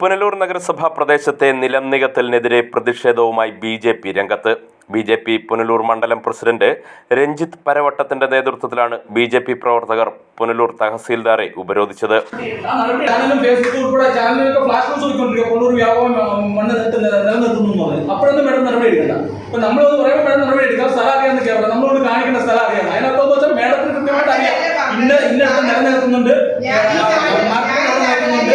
പുനലൂർ നഗരസഭാ പ്രദേശത്തെ നിലം നികത്തലിനെതിരെ പ്രതിഷേധവുമായി ബി ജെ പി രംഗത്ത്. ബി ജെ പി പുനലൂർ മണ്ഡലം പ്രസിഡന്റ് രഞ്ജിത്ത് പരവട്ടത്തിന്റെ നേതൃത്വത്തിലാണ് ബി ജെ പി പ്രവർത്തകർ പുനലൂർ തഹസീൽദാരെ ഉപരോധിച്ചത്. ചാനലും ഫേസ്ബുക്ക് ഉൾപ്പെടെ അറിയാം വ്യാപകം മണ്ണ് നിട്ട് നിലനിർത്തുന്നു എന്ന് പറഞ്ഞു അപ്പോഴൊന്നും മേഡം നടപടി എടുക്കണ്ട അപ്പൊ നമ്മളൊന്ന് പറയുമ്പോൾ മേഡം നടപടി എടുക്കാം സ്ഥലം അറിയാമെന്ന് കേൾക്കാം നമ്മളോട് കാണിക്കേണ്ട സ്ഥലം അറിയാം അതിനകത്തെന്ന് വെച്ചാൽ മേഡത്തിന് കൃത്യമായിട്ട് അറിയാം ഇന്ന ഇന്നടത്ത് നിലനിർത്തുന്നുണ്ട് മാർക്കറ്റിൽ നിലനിർത്തുന്നുണ്ട്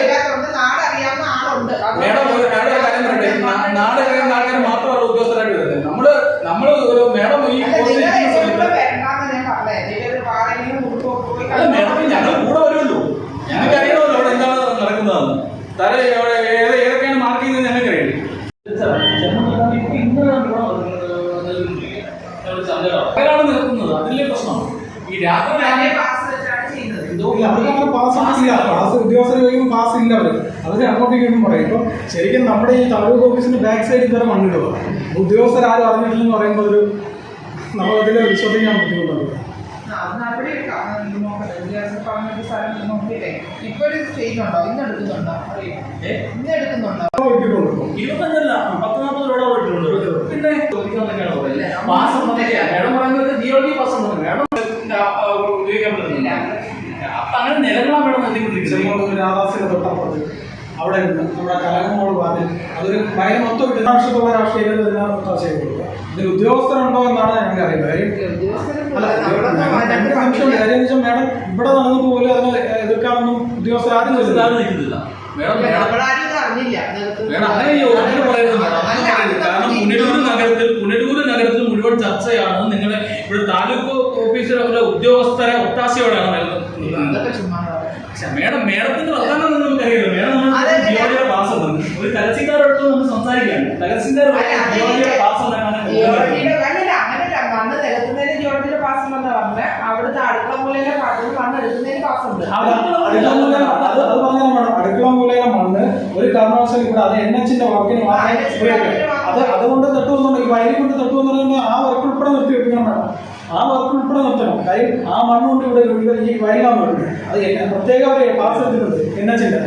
മേഡം ഒരു മേഡം ഒരു കാര്യം പറയട്ടെ നാ- നാട് അറിയാവുന്ന ആൾക്കാർ മാത്രമല്ല ഉദ്യോഗസ്ഥരായിട്ട് വരുന്നത് നമ്മൾ നമ്മൾ ഒരു മേഡം ഈ പോസ്റ്റിൽ ഇരിക്കുന്ന സമയത്ത് അല്ല മേഡം ഞങ്ങൾ കൂടെ വരുമല്ലോ ഞങ്ങൾക്ക് അറിയണമല്ലോ അവിടെ എന്താണ് നടക്കുന്നതെന്ന് തല അവിടെ ഏത് ഏതൊക്കെയാണ് മാർക്ക് ചെയ്യുന്നത് ഞങ്ങൾക്ക് അറിയാം അതാണ് നിർത്തുന്നത് അതിലെ പ്രശ്നം ഈ രാത്രി ഇല്ല, അവർക്ക് അങ്ങനെ പാസ് ഇല്ല. പാസ് ഉദ്യോഗസ്ഥർ ചോദിക്കുമ്പോൾ പാസ് ഇല്ല അവർ അവർ അങ്ങോട്ടേക്ക് ഒന്നും പറയും. ഇപ്പം ശരിക്കും നമ്മുടെ ഈ താലൂക്ക് ഓഫീസിന്റെ ബാക്ക് സൈഡിൽ വരെ മണ്ണിടുക ഉദ്യോഗസ്ഥർ ആരും അറിഞ്ഞിട്ടില്ലെന്ന് പറയുമ്പോൾ ഒരു നമുക്കതിൽ വിശ്വസിക്കാൻ ബുദ്ധിമുട്ടുണ്ട്. ഇരുപത്തഞ്ചല്ല പത്ത് നാൽപ്പത് രൂപ പോയിട്ടുണ്ട് പിന്നെ പാസ് എന്നൊക്കെയാ മേഡം പറയുന്നത് ജിയോളജി പാസ് മേഡം ഉപയോഗിക്കാൻ പറ്റുന്നില്ല അപ്പൊ അങ്ങനെ നിലങ്ങളാണ് മേഡം രാധാസിനെ തൊട്ടപ്പുറത്ത് അവിടെ ഉണ്ട് നമ്മുടെ കലകമോട് പറഞ്ഞ് അതൊരു ഭയം മൊത്തം ഇട്ട് രാഷ്ട്രീയത്തുള്ള രാഷ്ട്രീയത്തിൽ തന്നെ ചെയ്ത് കൊടുക്കുക. ഇതിൽ ഉദ്യോഗസ്ഥരുണ്ടോ എന്നാണ് ഞങ്ങൾക്ക് അറിയുന്നത്. സംശയമുണ്ട്. കാര്യം വെച്ചാൽ മേഡം ഇവിടെ നടന്നു പോലും അതിനെ എതിർക്കാനൊന്നും ഉദ്യോഗസ്ഥർ ആരും നിൽക്കുന്നില്ല. കാരണം പുനലൂർ നഗരത്തിൽ പുനലൂർ നഗരത്തിൽ മുഴുവൻ ചർച്ചയാണ്. നിങ്ങളെ ഇവിടെ താലൂക്ക് ഓഫീസിലെ ഉദ്യോഗസ്ഥരെ ഒത്താശയോടെയാണ് നൽകുന്നത് മേഡം മേഡത്തിന്റെ വർത്തമാനം നമുക്കറിയില്ല. മേഡം നമുക്ക് പാസ് ഉണ്ട്. ഒരു തഹസീൽദാരോട് നമ്മൾ സംസാരിക്കുകയാണ്. തഹസീൽദാർ ജിയോജിയുടെ പാസ് അടുക്കള മൂലയിലെ മണ്ണ് ഒരു കാരണവശാലും ഇവിടെ അത് എൻ എച്ചിന്റെ വർക്കിന് അത് അതുകൊണ്ട് തട്ടുവന്നുണ്ട് ഈ വയലിൽ കൊണ്ട് തട്ടുവെന്ന് ആ വർക്ക് ഉൾപ്പെടെ നിർത്തി വെക്കണം വേണം. ആ വർക്ക് ഉൾപ്പെടെ നിർത്തണം കാര്യം ആ മണ്ണ് കൊണ്ട് ഇവിടെ ഇവിടെ ഈ വൈകാൻ വരുന്നത് അത് എന്നെ പ്രത്യേക ഒരു പാസ് എടുത്തിട്ടുണ്ട് എൻ എച്ചിന്റെ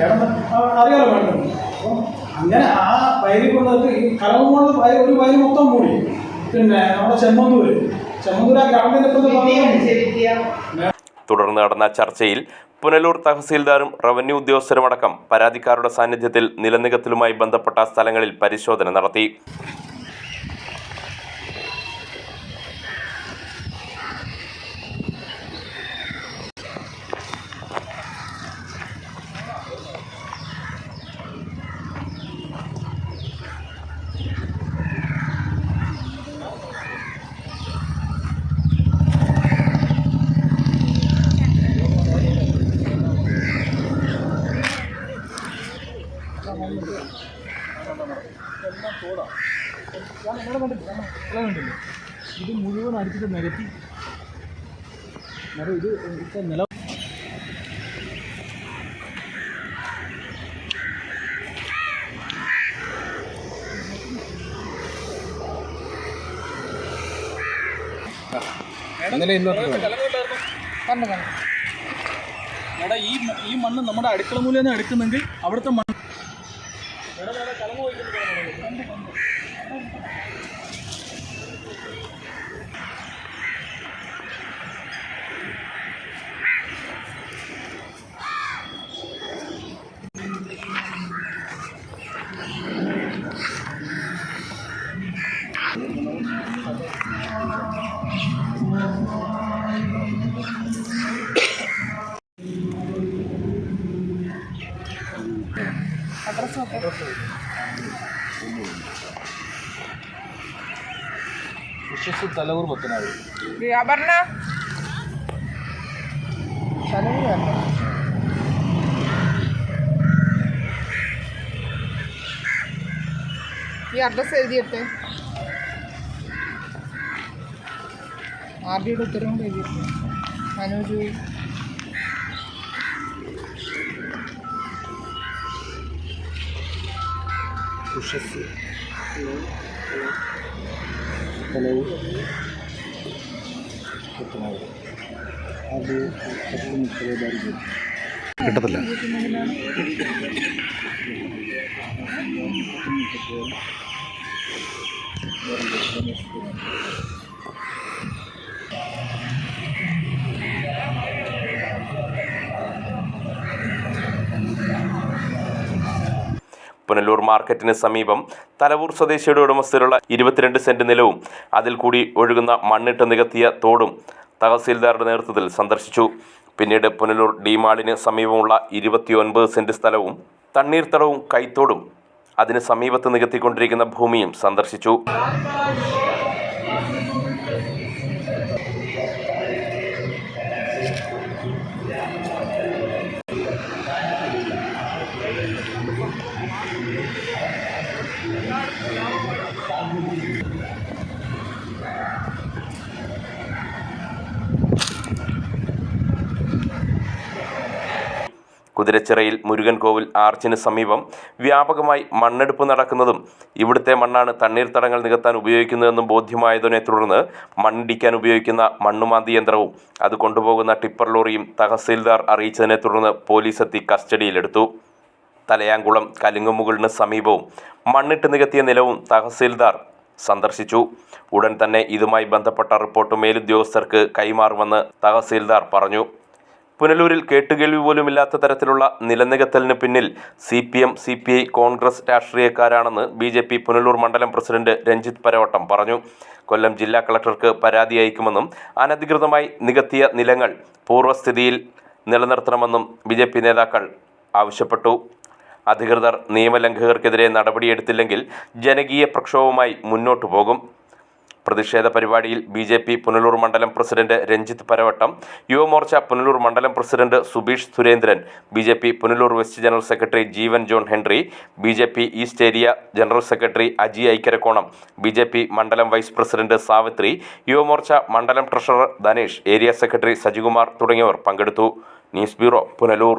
അറിയാലോ വേണ്ടത് അപ്പം അങ്ങനെ ആ വയലിൽ കൊണ്ടത് ഈ കലവുമുള്ള വയ ഒരു വയൽ മൊത്തം മൂടി. പിന്നെ നമ്മുടെ ചെമ്മന്തൂര്. ചെമ്മന്തൂർ ആ ഭാഗം തുടർന്ന് നടന്ന ചർച്ചയിൽ പുനലൂർ തഹസീൽദാരും റവന്യൂ ഉദ്യോഗസ്ഥരുമടക്കം പരാതിക്കാരുടെ സാന്നിധ്യത്തിൽ നിലനികത്തലുമായി ബന്ധപ്പെട്ട സ്ഥലങ്ങളിൽ പരിശോധന നടത്തി. ഇത് മുഴുവൻ അടിച്ചിട്ട് നിരത്തി ഇത് ഇപ്പൊ നില എടാ ഈ ഈ മണ്ണ് നമ്മുടെ അടുക്കള മൂലം എടുക്കുന്നെങ്കിൽ അവിടുത്തെ മണ്ണ് തലവൂർ പത്തനാട് അപർണ ഈ അഡ്രസ് എഴുതിയിട്ടെ ആർ ഡിയുടെ ഉത്തരവും എഴുതിയിട്ടുണ്ട് എഴുതിയിട്ടെ മനോജ് ഉഷസ്. അത് കിട്ടത്തില്ല. പുനലൂർ മാർക്കറ്റിന് സമീപം തലവൂർ സ്വദേശിയുടെ ഉടമസ്ഥയിലുള്ള ഇരുപത്തിരണ്ട് സെന്റ് നിലവും അതിൽ കൂടി ഒഴുകുന്ന മണ്ണിട്ട് നികത്തിയ തോടും തഹസീൽദാരുടെ നേതൃത്വത്തിൽ സന്ദർശിച്ചു. പിന്നീട് പുനലൂർ ഡിമാളിന് സമീപമുള്ള ഇരുപത്തിയൊൻപത് സെന്റ് സ്ഥലവും തണ്ണീർത്തടവും കൈത്തോടും അതിന് സമീപത്ത് നികത്തിക്കൊണ്ടിരിക്കുന്ന ഭൂമിയും സന്ദർശിച്ചു. കുതിരച്ചിറയിൽ മുരുകൻ കോവിൽ ആർച്ചിന് സമീപം വ്യാപകമായി മണ്ണെടുപ്പ് നടക്കുന്നതും ഇവിടുത്തെ മണ്ണാണ് തണ്ണീർത്തടങ്ങൾ നികത്താൻ ഉപയോഗിക്കുന്നതെന്നും ബോധ്യമായതിനെ തുടർന്ന് മണ്ണിടിക്കാൻ ഉപയോഗിക്കുന്ന മണ്ണുമാന്തി യന്ത്രവും അത് കൊണ്ടുപോകുന്ന ടിപ്പർ ലോറിയും തഹസീൽദാർ അറിയിച്ചതിനെ തുടർന്ന് പോലീസ് എത്തി കസ്റ്റഡിയിലെടുത്തു. തലയാങ്കുളം കലുങ്ങുമുകളിന് സമീപവും മണ്ണിട്ട് നികത്തിയ നിലവും തഹസീൽദാർ സന്ദർശിച്ചു. ഉടൻ തന്നെ ഇതുമായി ബന്ധപ്പെട്ട റിപ്പോർട്ട് മേലുദ്യോഗസ്ഥർക്ക് കൈമാറുമെന്ന് തഹസീൽദാർ പറഞ്ഞു. പുനലൂരിൽ കേട്ടുകേൾവി പോലുമില്ലാത്ത തരത്തിലുള്ള നിലനികത്തലിന് പിന്നിൽ C P M C P I Congress രാഷ്ട്രീയക്കാരാണെന്ന് B J P Punalur മണ്ഡലം പ്രസിഡന്റ് രഞ്ജിത്ത് പരവട്ടം പറഞ്ഞു. കൊല്ലം ജില്ലാ കളക്ടർക്ക് പരാതി അയക്കുമെന്നും അനധികൃതമായി നികത്തിയ നിലങ്ങൾ പൂർവസ്ഥിതിയിൽ നിലനിർത്തണമെന്നും ബി ജെ പി നേതാക്കൾ ആവശ്യപ്പെട്ടു. അധികൃതർ നിയമലംഘകർക്കെതിരെ നടപടിയെടുത്തില്ലെങ്കിൽ ജനകീയ പ്രക്ഷോഭവുമായി മുന്നോട്ടു പോകും. പ്രതിഷേധ പരിപാടിയിൽ ബി ജെ പി പുനലൂർ മണ്ഡലം പ്രസിഡന്റ് രഞ്ജിത്ത് പരവട്ടം യുവമോർച്ച പുനലൂർ മണ്ഡലം president Subeesh Surendran B J P Punalur west general secretary Jeevan John Henry B J P east area general secretary Aji Aikkarakkonam B J P മണ്ഡലം വൈസ് പ്രസിഡന്റ് സാവിത്രി യുവമോർച്ച മണ്ഡലം treasurer Dhanesh area secretary Sajikumar തുടങ്ങിയവർ പങ്കെടുത്തു. News bureau Punalur.